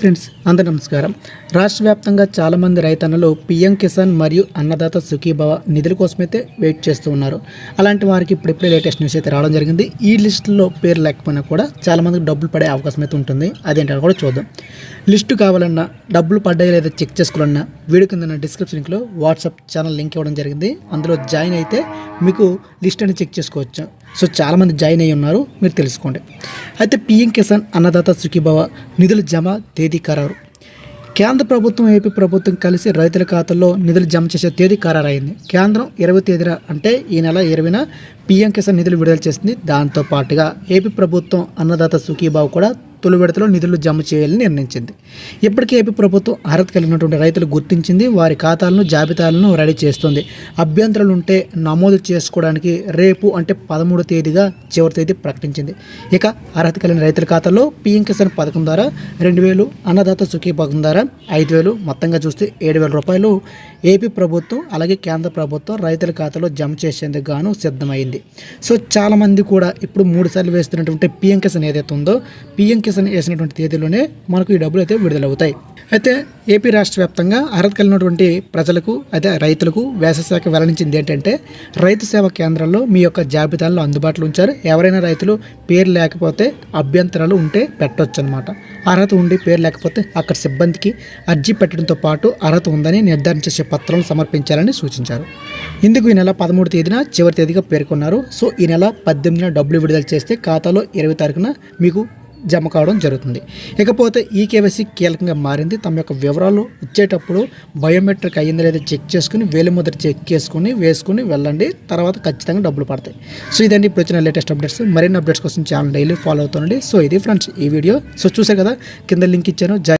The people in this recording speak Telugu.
ఫ్రెండ్స్ అందరి నమస్కారం. రాష్ట్ర వ్యాప్తంగా చాలామంది రైతన్నలు పిఎం కిసాన్ మరియు అన్నదాత సుఖీభవ నిధుల కోసమైతే వెయిట్ చేస్తూ ఉన్నారు. అలాంటి వారికి ఇప్పుడిప్పుడే లేటెస్ట్ న్యూస్ అయితే రావడం జరిగింది. ఈ లిస్టులో పేరు లేకపోయినా కూడా చాలామందికి డబ్బులు పడే అవకాశం అయితే ఉంటుంది. అదేంటో కూడా చూద్దాం. లిస్టు కావాలన్నా డబ్బులు పడ్డాయి లేదా చెక్ చేసుకోవాలన్నా వీడియో కింద డిస్క్రిప్షన్ లింక్లో వాట్సాప్ ఛానల్ లింక్ ఇవ్వడం జరిగింది. అందులో జాయిన్ అయితే మీకు లిస్ట్ అని చెక్ చేసుకోవచ్చు. సో చాలామంది జాయిన్ అయ్యి ఉన్నారు మీరు తెలుసుకోండి. అయితే పిఎం కిసాన్ అన్నదాత సుఖీభవ నిధుల జమ తేదీ ఖరారు. కేంద్ర ప్రభుత్వం ఏపీ ప్రభుత్వం కలిసి రైతుల ఖాతాల్లో నిధులు జమ చేసే తేదీ ఖరారైంది. కేంద్రం ఇరవై తేదీన అంటే ఈ నెల ఇరవైన పిఎం కిసాన్ నిధులు విడుదల చేసింది. దాంతో పాటుగా ఏపీ ప్రభుత్వం అన్నదాత సుఖీభావ్ కూడా తొలి విడతలో నిధులు జమ చేయాలని నిర్ణయించింది. ఇప్పటికే ఏపీ ప్రభుత్వం అర్హత కలిగినటువంటి రైతులు గుర్తించింది. వారి ఖాతాలను జాబితాలను రెడీ చేస్తుంది. అభ్యంతరాలు ఉంటే నమోదు చేసుకోవడానికి రేపు అంటే పదమూడు తేదీగా చివరి తేదీ ప్రకటించింది. ఇక అర్హత కలిగిన రైతుల ఖాతాలో పీఎం కిసాన్ పథకం ద్వారా రెండు వేలు అన్నదాత సుఖీ పథకం ద్వారా ఐదు వేలు మొత్తంగా చూస్తే ఏడు వేల రూపాయలు ఏపీ ప్రభుత్వం అలాగే కేంద్ర ప్రభుత్వం రైతుల ఖాతాలో జమ చేసేందుకు గాను సిద్ధమైంది. సో చాలామంది కూడా ఇప్పుడు మూడు సార్లు వేస్తున్నటువంటి పిఎం కిసాన్ ఏదైతే ఉందో పిఎం కిసాన్ వేసినటువంటి తేదీలోనే మనకు ఈ డబ్బులు అయితే విడుదలవుతాయి. అయితే ఏపీ రాష్ట్ర వ్యాప్తంగా అర్హత కలిగినటువంటి ప్రజలకు అయితే రైతులకు వ్యవసాయ శాఖ వెల్లడించింది ఏంటంటే రైతు సేవా కేంద్రాల్లో మీ యొక్క జాబితాలను అందుబాటులో ఉంచారు. ఎవరైనా రైతులు పేరు లేకపోతే అభ్యంతరాలు ఉంటే పెట్టవచ్చు అనమాట అర్హత ఉండి పేరు లేకపోతే అక్కడ సిబ్బందికి అర్జీ పెట్టడంతో పాటు అర్హత ఉందని నిర్ధారణ చేసే పత్రాలను సమర్పించాలని సూచించారు. ఇందుకు ఈ నెల పదమూడు తేదీన చివరి తేదీగా పేర్కొన్నారు. సో ఈ నెల పద్దెనిమిదిన డబ్బులు విడుదల చేస్తే ఖాతాలో ఇరవై తారీఖున మీకు జమ కావడం జరుగుతుంది. ఇకపోతే ఈ కేవైసీ కీలకంగా మారింది. తమ యొక్క వివరాలు ఇచ్చేటప్పుడు బయోమెట్రిక్ అయ్యింది లేదా చెక్ చేసుకుని వేలిముద్ర చెక్ చేసుకుని వేసుకుని వెళ్ళండి. తర్వాత ఖచ్చితంగా డబ్బులు పడతాయి. సో ఇదండి ఇప్పుడు వచ్చిన లేటెస్ట్ అప్డేట్స్. మరిన్ని అప్డేట్స్ కోసం ఛానల్ డైలీ ఫాలో అవుతుండండి సో ఇది ఫ్రెండ్స్ ఈ వీడియో. సో చూసే కదా కింద లింక్ ఇచ్చాను.